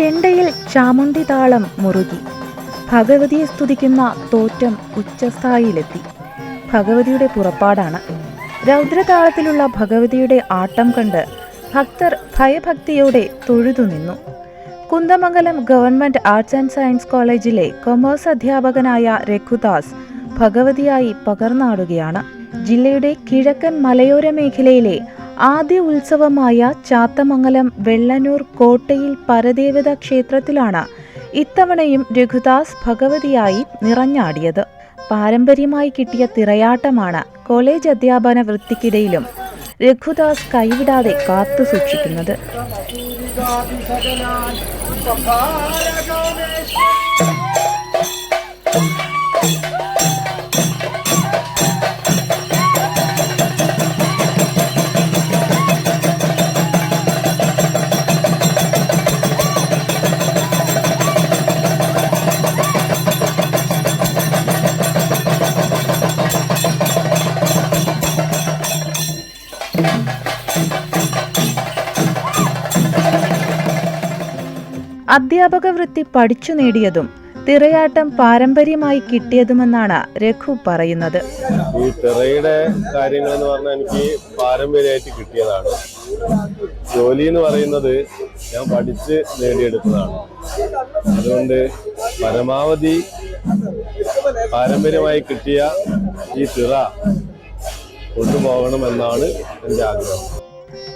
ചെണ്ടയിൽ ചാമുണ്ടി താളം മുറുകി. ഭഗവതിയെ സ്തുതിക്കുന്ന തോറ്റം ഉച്ചസ്ഥായിയിലെത്തി ഭഗവതിയുടെ പുറപ്പാടാണ്. രൗദ്രതാളത്തിലുള്ള ഭഗവതിയുടെ ആട്ടം കണ്ട് ഭക്തർ ഭയഭക്തിയോടെ തൊഴുതു നിന്നു. Kunnamangalam government arts and science കോളേജിലെ കൊമേഴ്സ് അധ്യാപകനായ രഘുദാസ് ഭഗവതിയായി പകർന്നാടുകയാണ്. ജില്ലയുടെ കിഴക്കൻ മലയോര മേഖലയിലെ ആദ്യ ഉത്സവമായ ചാത്തമംഗലം വെള്ളനൂർ കോട്ടയിൽ പരദേവത ക്ഷേത്രത്തിലാണ് ഇത്തവണയും രഘുദാസ് ഭഗവതിയായി നിറഞ്ഞാടിയത്. പാരമ്പര്യമായി കിട്ടിയ തിറയാട്ടമാണ് കോളേജ് അധ്യാപന വൃത്തിക്കിടയിലും രഘുദാസ് കൈവിടാതെ കാത്തു സൂക്ഷിക്കുന്നത്. അധ്യാപക വൃത്തി പഠിച്ചു നേടിയതും തിറയാട്ടം പാരമ്പര്യമായി കിട്ടിയതുമെന്നാണ് രഘു പറയുന്നത്. ഈ തിറയുടെ കാര്യങ്ങൾ എന്ന് പറഞ്ഞാൽ എനിക്ക് പാരമ്പര്യമായിട്ട് കിട്ടിയതാണ്. ജോലി എന്ന് പറയുന്നത് ഞാൻ പഠിച്ച് നേടിയെടുത്തതാണ്. അതുകൊണ്ട് പരമാവധി പാരമ്പര്യമായി കിട്ടിയ ഈ തിറ കൊണ്ടുപോകണമെന്നാണ് എന്റെ ആഗ്രഹം.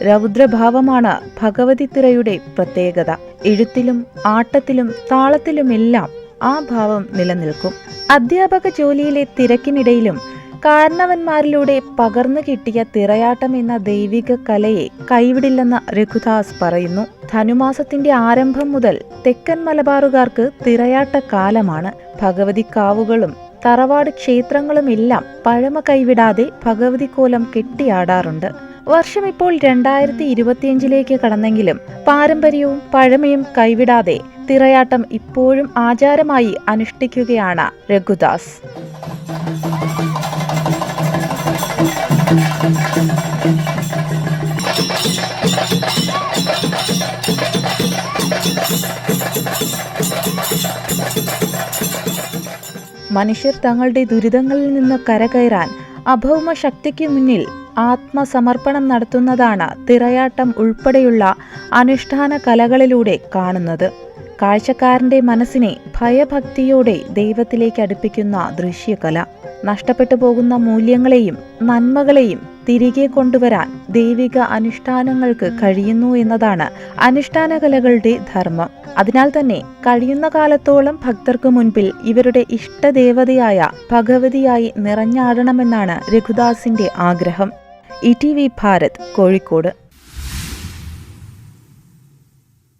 രൗദ്രഭാവമാണ് ഭഗവതി തിരയുടെ പ്രത്യേകത. എഴുത്തിലും ആട്ടത്തിലും താളത്തിലുമെല്ലാം ആ ഭാവം നിലനിൽക്കും. അധ്യാപക ജോലിയിലെ തിരക്കിനിടയിലും കാരണവന്മാരിലൂടെ പകർന്നു കിട്ടിയ തിറയാട്ടം എന്ന ദൈവിക കലയെ കൈവിടില്ലെന്ന് രഘുദാസ് പറയുന്നു. ധനുമാസത്തിന്റെ ആരംഭം മുതൽ തെക്കൻ മലബാറുകാർക്ക് തിറയാട്ട കാലമാണ്. ഭഗവതി കാവുകളും തറവാട് ക്ഷേത്രങ്ങളുമെല്ലാം പഴമ കൈവിടാതെ ഭഗവതി കോലം കെട്ടിയാടാറുണ്ട്. വർഷം ഇപ്പോൾ രണ്ടായിരത്തി ഇരുപത്തിയഞ്ചിലേക്ക് കടന്നെങ്കിലും പാരമ്പര്യവും പഴമയും കൈവിടാതെ തിറയാട്ടം ഇപ്പോഴും ആചാരമായി അനുഷ്ഠിക്കുകയാണ് രഘുദാസ്. മനുഷ്യർ തങ്ങളുടെ ദുരിതങ്ങളിൽ നിന്ന് കരകയറാൻ അഭൗമ ശക്തിക്ക് മുന്നിൽ ആത്മസമർപ്പണം നടത്തുന്നതാണ് തിറയാട്ടം ഉൾപ്പെടെയുള്ള അനുഷ്ഠാന കലകളിലൂടെ കാണുന്നത്. കാഴ്ചക്കാരന്റെ മനസ്സിനെ ഭയഭക്തിയോടെ ദൈവത്തിലേക്ക് അടുപ്പിക്കുന്ന ദൃശ്യകല. നഷ്ടപ്പെട്ടു പോകുന്ന മൂല്യങ്ങളെയും നന്മകളെയും തിരികെ കൊണ്ടുവരാൻ ദൈവിക അനുഷ്ഠാനങ്ങൾക്ക് കഴിയുന്നു എന്നതാണ് അനുഷ്ഠാന കലകളുടെ ധർമ്മം. അതിനാൽ തന്നെ കഴിയുന്ന കാലത്തോളം ഭക്തർക്ക് മുൻപിൽ ഇവരുടെ ഇഷ്ടദേവതയായ ഭഗവതിയായി നിറഞ്ഞാടണമെന്നാണ് രഘുദാസിന്റെ ആഗ്രഹം. E T V Bharat Kozhikode.